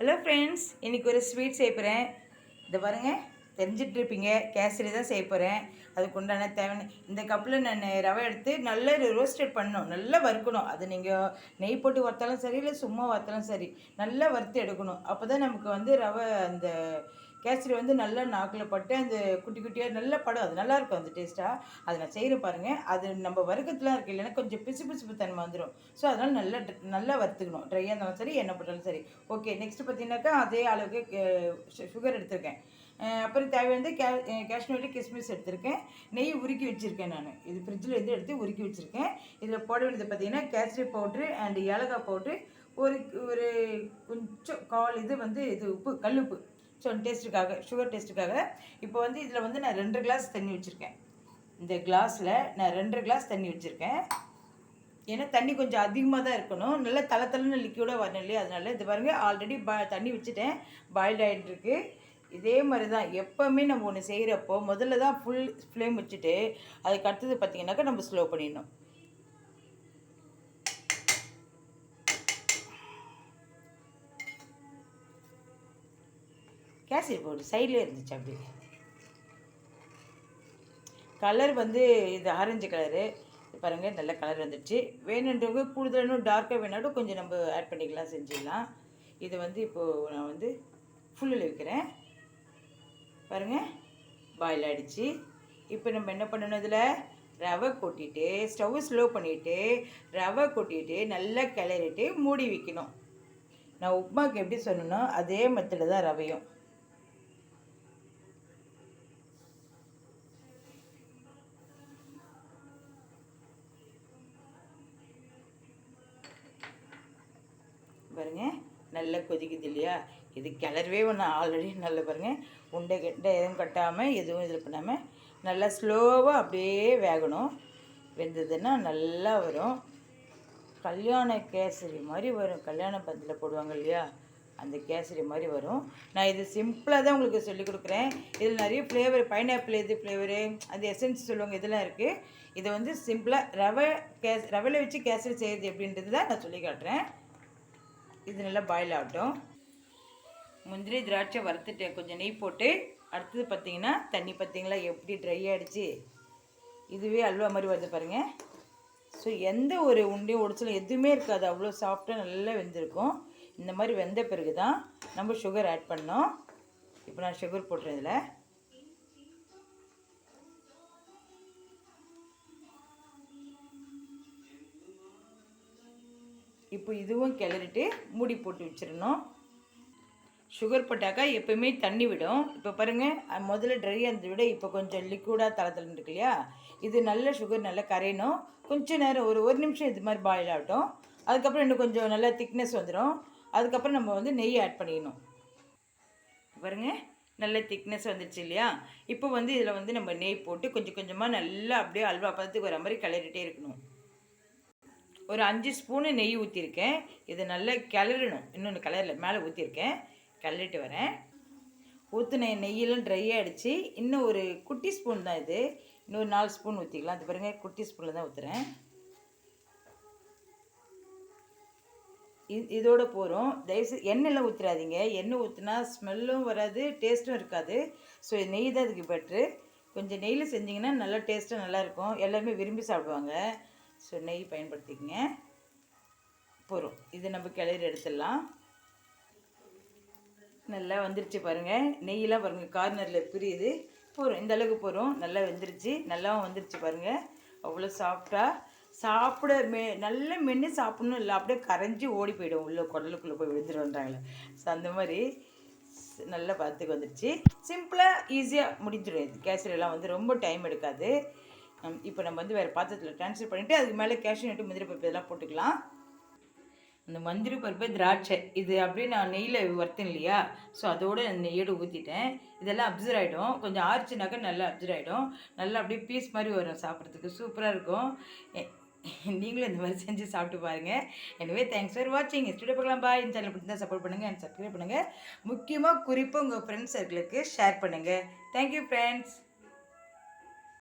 Hello friends இன்றைக்கி ஒரு sweet செய்ய போகிறேன் இதை பாருங்கள் தெரிஞ்சிட்டு இருப்பீங்க கேசரி தான் செய்ய போகிறேன் அதுக்கு உண்டான தேவையான இந்த கப்பில் நான் ரவை எடுத்து நல்லா ரோஸ்டட் பண்ணணும். நல்லா வறுக்கணும். அது நீங்கள் நெய் போட்டு வறுத்தாலும் சரி இல்லை சும்மா வறுத்தாலும் சரி நல்லா வறுத்து எடுக்கணும். அப்போ தான் நமக்கு வந்து ரவை அந்த கேசரி வந்து நல்லா நாக்கில் பட்டு அந்த குட்டி குட்டியாக நல்லா படம். அது நல்லாயிருக்கும் அந்த டேஸ்ட்டாக அதை நான் செய்கிறேன் பாருங்கள் அது நம்ம வறுக்கத்துலாம் இருக்கு இல்லைன்னா கொஞ்சம் பிசு பிசுப்பு தன்மை வந்துடும் ஸோ அதனால் நல்லா நல்லா வறுத்துக்கணும். ட்ரையாக இருந்தாலும் சரி என்ன போட்டாலும் சரி. ஓகே நெக்ஸ்ட் பார்த்தீங்கன்னாக்கா அதே அளவுக்கு சுகர் எடுத்திருக்கேன். அப்புறம் தேவையானது கே காஷ்மீரி கிஸ்மிஸ் எடுத்திருக்கேன். நெய் உருக்கி வச்சுருக்கேன் நான். இது ஃப்ரிட்ஜில் இருந்து எடுத்து உருக்கி வச்சுருக்கேன். இதில் போட வேண்டியது பார்த்தீங்கன்னா கேசரி பவுட்ரு அண்ட் ஏலக்காய் பவுட்ரு. ஒரு ஒரு கொஞ்சம் கால் இது வந்து இது உப்பு கல் உப்பு. ஸோ டேஸ்ட்டுக்காக சுகர் டேஸ்ட்டுக்காக இப்போ வந்து இதில் வந்து நான் ரெண்டு கிளாஸ் தண்ணி வச்சுருக்கேன். இந்த கிளாஸில் நான் ரெண்டு கிளாஸ் தண்ணி வச்சுருக்கேன். ஏன்னா தண்ணி கொஞ்சம் அதிகமாக தான் இருக்கணும். நல்லா தலை தலைன்னு லிக்யூடாக வரணும் இல்லையா? அதனால இது பாருங்கள் ஆல்ரெடி ப தண்ணி வச்சுட்டேன். பாயில்ட் ஆகிட்டுருக்கு இதே மாதிரி தான் எப்போவுமே நம்ம ஒன்று செய்கிறப்போ முதல்ல தான் ஃபுல் ஃப்ளேம் வச்சுட்டு அதுக்கு அடுத்தது பார்த்தீங்கன்னாக்கா நம்ம ஸ்லோ பண்ணிடணும். கேசரி பவுடர் சைட்லேயே இருந்துச்சு அப்படி கலர் வந்து இது ஆரஞ்சு கலரு பாருங்கள் நல்ல கலர் வந்துடுச்சு வேணுன்றவங்க கூடுதல் இன்னும் டார்க்காக வேணாலும் கொஞ்சம் நம்ம ஆட் பண்ணிக்கலாம் செஞ்சிடலாம். இது வந்து இப்போது நான் வந்து ஃபுல்லில் வைக்கிறேன். பாருங்கள் பாயில் ஆகிடுச்சு இப்போ நம்ம என்ன பண்ணணும் இதில்? ரவை கொட்டிட்டு ஸ்டவ் ஸ்லோ பண்ணிவிட்டு ரவை கொட்டிட்டு நல்லா கிளறிட்டு மூடி வைக்கணும். நான் உப்புமாக்கு எப்படி சொன்னனோ அதே மெத்தடில் தான் ரவையும். பாருங்க. நல்லா கொதிக்குது இல்லையா? இது கிளறவே ஒன்று ஆல்ரெடி நல்லா பாருங்கள் உண்டை கெண்டை எதுவும் கட்டாமல் எதுவும் இதில் பண்ணாமல் நல்லா ஸ்லோவாக அப்படியே வேகணும். வெந்ததுன்னா நல்லா வரும். கல்யாண கேசரி மாதிரி வரும். கல்யாண பந்தில் போடுவாங்க இல்லையா? அந்த கேசரி மாதிரி வரும். நான் இது சிம்பிளாக தான் உங்களுக்கு சொல்லிக் கொடுக்குறேன். இதில் நிறைய ஃப்ளேவர் பைனாப்பிள் இது ஃப்ளேவரு அந்த எசன்ஸ் சொல்லுவாங்க இதெல்லாம் இருக்குது இதை வந்து சிம்பிளாக ரவை கேஸ் ரவையில் வச்சு கேசரி செய்கிறது எப்படின்றது தான் நான் சொல்லி காட்டுறேன். இது நல்லா பாயில் ஆகட்டும். முந்திரி திராட்சை வறுத்துட்டேன் கொஞ்சம் நெய் போட்டு அடுத்தது பார்த்தீங்கன்னா தண்ணி பார்த்தீங்களா எப்படி ட்ரை ஆகிடுச்சு இதுவே அல்வா மாதிரி வந்து பாருங்கள் ஸோ எந்த ஒரு உண்டையும் உடச்சலும் எதுவுமே இருக்காது. அவ்வளோ சாஃப்டாக நல்லா வெந்திருக்கும். இந்த மாதிரி வெந்த பிறகு தான் நம்ம சுகர் ஆட் பண்ணோம். இப்போ நான் சுகர் போட்டுறேன் இதில். இப்போ இதுவும் கிளறிட்டு மூடி போட்டு வச்சிடணும். சுகர் போட்டாக்கா எப்பவுமே தண்ணி விடும். இப்போ பாருங்கள் முதல்ல ட்ரையாக இருந்ததை விட இப்போ கொஞ்சம் லிக்விடாக தளத்தில் இருக்கு இல்லையா? இது நல்ல சுகர் நல்லா கரையணும். கொஞ்சம் நேரம் ஒரு ஒரு நிமிஷம் இது மாதிரி பாயில் ஆகட்டும். அதுக்கப்புறம் இன்னும் கொஞ்சம் நல்லா திக்னஸ் வந்துடும் அதுக்கப்புறம் நம்ம வந்து நெய் ஆட் பண்ணிக்கணும் பாருங்கள் நல்ல திக்னஸ் வந்துடுச்சு இல்லையா? இப்போ வந்து இதில் வந்து நம்ம நெய் போட்டு கொஞ்சம் கொஞ்சமாக நல்லா அப்படியே அல்வா பதத்துக்கு வர மாதிரி கிளறிட்டே இருக்கணும். ஒரு அஞ்சு ஸ்பூனு நெய் ஊற்றிருக்கேன் இதை நல்லா கிளறணும். இன்னொன்று கலரில் மேலே ஊற்றிருக்கேன் கிளறிட்டு வரேன். ஊற்றின நெய்யெல்லாம் ட்ரை ஆகிடுச்சு இன்னும் ஒரு குட்டி ஸ்பூன் தான் இது. இன்னொரு நாலு ஸ்பூன் ஊற்றிக்கலாம் அது பாருங்கள் குட்டி ஸ்பூனில் தான் ஊற்றுறேன் இது இதோட போகிறோம் தயவுசெய்து எண்ணெயெல்லாம் ஊற்றிடாதீங்க எண்ணெய் ஊற்றினா ஸ்மெல்லும் வராது டேஸ்ட்டும் இருக்காது. ஸோ நெய் தான் அதுக்கு பெட்ரு கொஞ்சம் நெய்யில் செஞ்சிங்கன்னா நல்லா டேஸ்ட்டாக நல்லாயிருக்கும் எல்லாருமே விரும்பி சாப்பிடுவாங்க. ஸோ நெய் பயன்படுத்திக்கங்க. போகிறோம் இது நம்ம கிளறி எடுத்துடலாம். நல்லா வந்துருச்சு பாருங்கள் நெய்யெல்லாம் பாருங்கள் கார்னரில் பிரியுது. போகிறோம் இந்த அளவுக்கு போகிறோம் நல்லா வெந்துருச்சு. நல்லாவும் வந்துருச்சு பாருங்கள் அவ்வளோ சாஃப்டாக சாப்பிட மெ நல்லா மென்று சாப்பிடணும். இல்லை அப்படியே கரைஞ்சி ஓடி போயிடும். உள்ளே குடலுக்குள்ளே போய் விழுந்துருன்றாங்களே ஸோ அந்த மாதிரி நல்லா பார்த்துக்கு வந்துடுச்சு வந்துருச்சு சிம்பிளாக ஈஸியாக முடிஞ்சிடும். இது கேசரியெல்லாம் வந்து ரொம்ப டைம் எடுக்காது. இப்போ நம்ம வந்து வேறு பாத்திரத்தில் ட்ரான்ஸ்ஃபர் பண்ணிவிட்டு அதுக்கு மேலே கேஷ்யூ நட்டு முந்திரி பருப்பு இதெல்லாம் போட்டுக்கலாம். அந்த மந்திரி பருப்பு திராட்சை இது அப்படியே நான் நெய்யில் வறுத்தேன் இல்லையா? ஸோ அதோட நெய்யோடு ஊற்றிட்டேன் இதெல்லாம் அப்சர்வ் ஆகிடும் கொஞ்சம் ஆறுச்சுனாக்கா நல்லா அப்சர்வ் ஆகிடும் நல்லா அப்படியே பீஸ் மாதிரி வரும் சாப்பிட்றதுக்கு. சூப்பராக இருக்கும். நீங்களும் இந்த மாதிரி செஞ்சு சாப்பிட்டு பாருங்கள் எனவே தேங்க்ஸ் ஃபார் வாட்சிங் ஸ்டுடியோ பார்க்கலாம். பாய் இந்த சேனல் பிடிச்சா சப்போர்ட் பண்ணுங்கள் அண்ட் சப்ஸ்கிரைப் பண்ணுங்கள் முக்கியமாக குறிப்பாக உங்கள் ஃப்ரெண்ட்ஸ் சர்க்கிளுக்கு ஷேர் பண்ணுங்கள் தேங்க்யூ ஃப்ரெண்ட்ஸ்